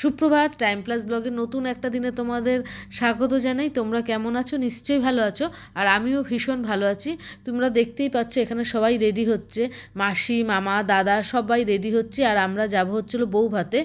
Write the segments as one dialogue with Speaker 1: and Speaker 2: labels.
Speaker 1: সুপ্রভাত time plus ব্লগের নতুন একটা দিনে তোমাদের স্বাগত জানাই। তোমরা কেমন আছো? নিশ্চয়ই ভালো আছো। আর আমিও ভীষণ ভালো আছি। তোমরা দেখতেই পাচ্ছ, এখানে সবাই রেডি হচ্ছে। মাসি, মামা, দাদা সবাই রেডি হচ্ছে। আর আমরা যাব হচ্ছিল বউ ভাতে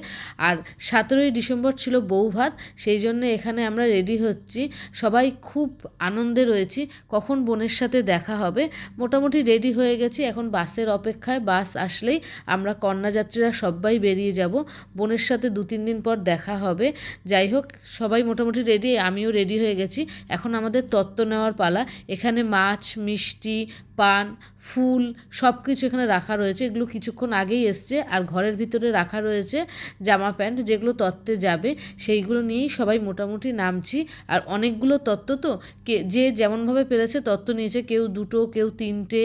Speaker 1: আর সতেরোই ডিসেম্বর ছিল বউ ভাত সেই জন্য এখানে আমরা রেডি হচ্ছি। সবাই খুব আনন্দে রয়েছি। কখন বোনের সাথে দেখা হবে? মোটামুটি রেডি হয়ে গেছি। এখন বাসের অপেক্ষায় বাস আসলেই আমরা কন্যাযাত্রীরা সবাই বেরিয়ে যাব। বোনের সাথে দু তিন দিন পর দেখা হবে। যাই হোক, সবাই মোটামুটি রেডি আমিও রেডি হয়ে গেছি। এখন আমাদের তত্ত্ব নেওয়ার পালা। এখানে মাছ, মিষ্টি পান, ফুল সব কিছু এখানে রাখা রয়েছে। এগুলো কিছুক্ষণ আগেই এসছে আর ঘরের ভিতরে রাখা রয়েছে জামা প্যান্ট, যেগুলো তত্ত্বে যাবে। সেইগুলো নিয়েই সবাই মোটামুটি নামছি। আর অনেকগুলো তত্ত্ব তো, কে, যে যেমনভাবে পেরেছে তত্ত্ব নিয়েছে। কেউ দুটো, কেউ তিনটে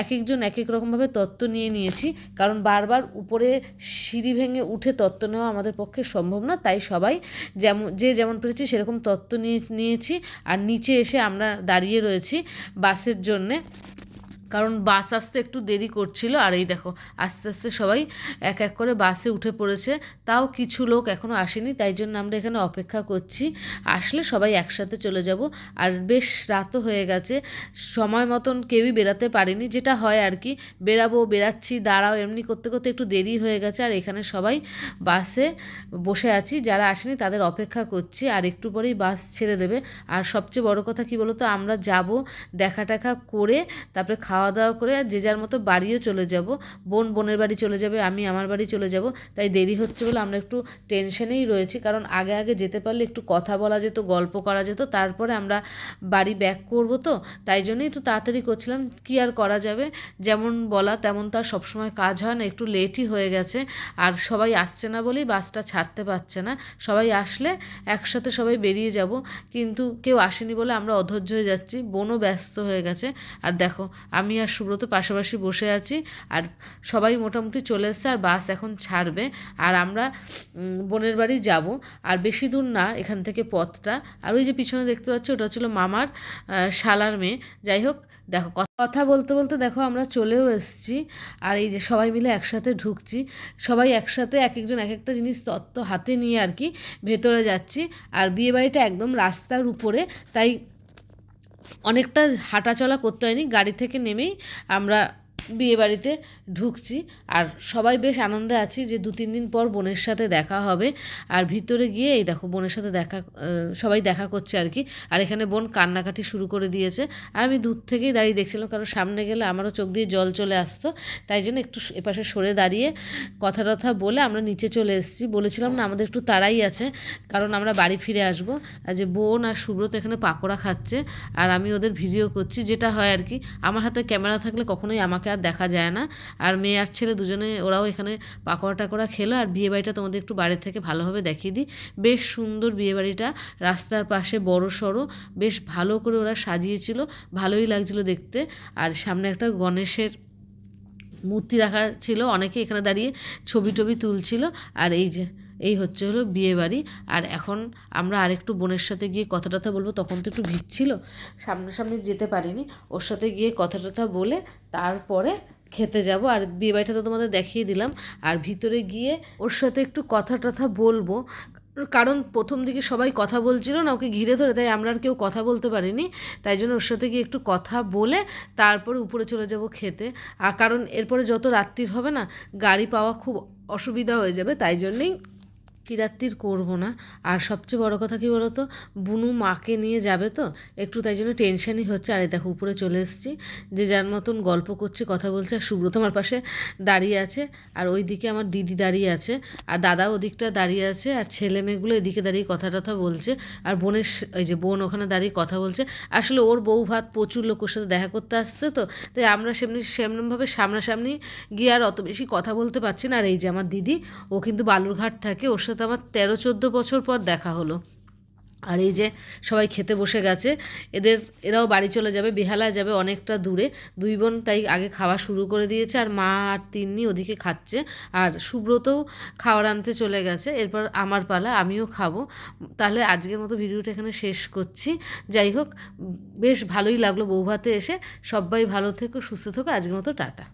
Speaker 1: এক একজন এক এক রকমভাবে তত্ত্ব নিয়ে নিয়েছি। কারণ বারবার উপরে সিঁড়ি ভেঙে উঠে তত্ত্ব নেওয়া আমাদের পক্ষে সম্ভব না। তাই সবাই যেমন, যে যেমন পেরেছি সেরকম তত্ত্ব নিয়ে, নিয়েছি। আর নিচে এসে আমরা দাঁড়িয়ে রয়েছি বাসের জন্যে। কারণ বাস আসতে একটু দেরি করছিল, আর এই দেখো, আস্তে আস্তে সবাই এক এক করে বাসে উঠে পড়েছে, তাও কিছু লোক এখনও আসেনি, তাই জন্য আমরা এখানে অপেক্ষা করছি, আসলে সবাই একসাথে চলে যাব, আর বেশ রাতও হয়ে গেছে, সময় মতন কেউই বেরাতে পারেনি, যেটা হয় আর কি, বেরাবো, বেরাচ্ছি, দাঁড়াও, এমনি করতে করতে একটু দেরি হয়ে গেছে, আর এখানে সবাই বাসে বসে আছি, যারা আসেনি তাদের অপেক্ষা করছি, আর একটু পরেই বাস ছেড়ে দেবে, আর সবচেয়ে বড় কথা কি বলতো, আমরা যাব দেখা টাকা করে, তারপরে খাওয়া দাওয়া করে আর যে যার মতো বাড়িও চলে যাব। বোন বোনের বাড়ি চলে যাবে, আমি আমার বাড়ি চলে যাব। তাই দেরি হচ্ছে বলে আমরা একটু টেনশনেই রয়েছি। কারণ আগে আগে যেতে পারলে একটু কথা বলা যেত, গল্প করা যেত, তারপরে আমরা বাড়ি ব্যাক করব তো। তাই জন্যই একটু তাড়াতাড়ি করছিলাম, কি আর করা যাবে? যেমন বলা তেমন তো আর সবসময় কাজ হয় না, একটু লেটই হয়ে গেছে। আর সবাই আসছে না বলেই বাসটা ছাড়তে পারছে না। সবাই আসলে একসাথে সবাই বেরিয়ে যাব। কিন্তু কেউ আসেনি বলে আমরা অধৈর্য হয়ে যাচ্ছি। বোনও ব্যস্ত হয়ে গেছে। আর দেখো, আমি আর সুব্রত পাশাপাশি বসে আছি, আর সবাই মোটামুটি চলে এসছে, আর বাস এখন ছাড়বে, আর আমরা বোনের বাড়ি যাব, আর বেশি দূর না, এখান থেকে পথটা, আর ওই যে পিছনে দেখতে পাচ্ছি, ওটা ছিল মামার শালার মেয়ে, যাই হোক, দেখো কথা বলতে বলতে দেখো আমরা চলেও এসেছি, আর এই যে সবাই মিলে একসাথে ঢুকছি, সবাই একসাথে এক একজন এক একটা জিনিস তত্ত্ব হাতে নিয়ে আর কি ভেতরে যাচ্ছি, আর বিয়েবাড়িটা একদম রাস্তার উপরে, তাই অনেকটা হাঁটাচলা করতে হয়নি গাড়ি থেকে নেমেই আমরা বিয়ে বাড়িতে ঢুকছি। আর সবাই বেশ আনন্দে আছি যে দু, তিন দিন পর বোনের সাথে দেখা হবে। আর ভিতরে গিয়ে এই দেখো বোনের সাথে দেখা সবাই দেখা করছে আর কি। আর এখানে বোন কান্নাকাটি শুরু করে দিয়েছে। আর আমি দূর থেকেই দাঁড়িয়ে দেখছিলাম, কারণ সামনে গেলে আমারও চোখ দিয়ে জল চলে আসতো। তাই জন্য একটু এপাশে সরে দাঁড়িয়ে কথা টথা বলে আমরা নিচে চলে এসেছি। বলেছিলাম না, আমাদের একটু তাড়াই আছে, কারণ আমরা বাড়ি ফিরে আসব। আর যে বোন আর সুব্রত এখানে পাকোড়া খাচ্ছে, আর আমি ওদের ভিডিও করছি, যেটা হয় আর কি, আমার হাতে ক্যামেরা থাকলে কখনোই আমাকে আর দেখা যায় না। আর মেয়ে আর ছেলে দুজনে, ওরাও এখানে পাকোড়া টাকোড়া খেলো। আর বিয়ে বাড়িটা তোমাদের একটু বাইরে থেকে ভালোভাবে দেখিয়ে দিই। বেশ সুন্দর বিয়ে বাড়িটা রাস্তার পাশে বড় সড়ো। বেশ ভালো করে ওরা সাজিয়েছিল, ভালোই লাগছিল দেখতে। আর সামনে একটা গণেশের মূর্তি রাখা ছিল, অনেকে এখানে দাঁড়িয়ে ছবি টবি তুলছিল। আর এই যে এই হচ্ছে হলো বিয়ে বাড়ি। আর এখন আমরা আরেকটু বোনের সাথে গিয়ে কথা টথা বলব, তখন তো একটু ভিড় ছিল, সামনাসামনি যেতে পারিনি। ওর সাথে গিয়ে কথা টথা বলে তারপরে খেতে যাব। আর বিয়ে বাড়িটা তো তোমাদের দেখিয়ে দিলাম। আর ভিতরে গিয়ে ওর সাথে একটু কথা টথা বলব। কারণ প্রথম দিকে সবাই কথা বলছিল না, ওকে ঘিরে ধরে, তাই আমরা আর কেউ কথা বলতে পারিনি। তাই জন্য ওর সাথে গিয়ে একটু কথা বলে তারপরে উপরে চলে যাব খেতে। আর কারণ এরপরে যত রাত্রির হবে না, গাড়ি পাওয়া খুব অসুবিধা হয়ে যাবে, তাই জন্যেই কিরাত্রির করব না। আর সবচেয়ে বড় কথা কি বলতো? বুনু মাকে নিয়ে যাবে তো? একটু তাই জন্য টেনশনই হচ্ছে। আর দেখো, উপরে চলে এসেছি। যে যার মতন গল্প করছে, কথা বলছে, আর সুব্রত আমার পাশে দাঁড়িয়ে আছে। আর ওই দিকে আমার দিদি দাঁড়িয়ে আছে। আর দাদা ওদিকটা দাঁড়িয়ে আছে। আর ছেলে মেয়েগুলো এদিকে দাঁড়িয়ে কথা টথা বলছে। আর বোনের ওই যে বোন ওখানে দাঁড়িয়ে কথা বলছে। আসলে ওর বউ ভাত প্রচুর লোক ওর সাথে দেখা করতে আসছে তো? তাই আমরা সেমনি, সেমনভাবে সামনাসামনি গিয়ে আর অত বেশি কথা বলতে পারছি না। আর এই যে আমার দিদি, ও কিন্তু বালুরঘাট থাকে। ওর সাথে আমার তেরো, চোদ্দ বছর পর দেখা হলো। আর এই যে সবাই খেতে বসে গেছে, এদের, এরাও বাড়ি চলে যাবে বেহালা যাবে অনেকটা দূরে। দুই বোন তাই আগে খাওয়া শুরু করে দিয়েছে, আর মা আর তিন্নি ওদিকে খাচ্ছে। আর সুব্রতও খাওয়ার আনতে চলে গেছে, এরপর আমার পালা, আমিও খাব। তাহলে আজকের মতো ভিডিওটা এখানে শেষ করছি। যাই হোক বেশ ভালোই লাগল বৌভাতে এসে। সবাই ভালো থেকো, সুস্থ থেকো, আজকের মতো টাটা।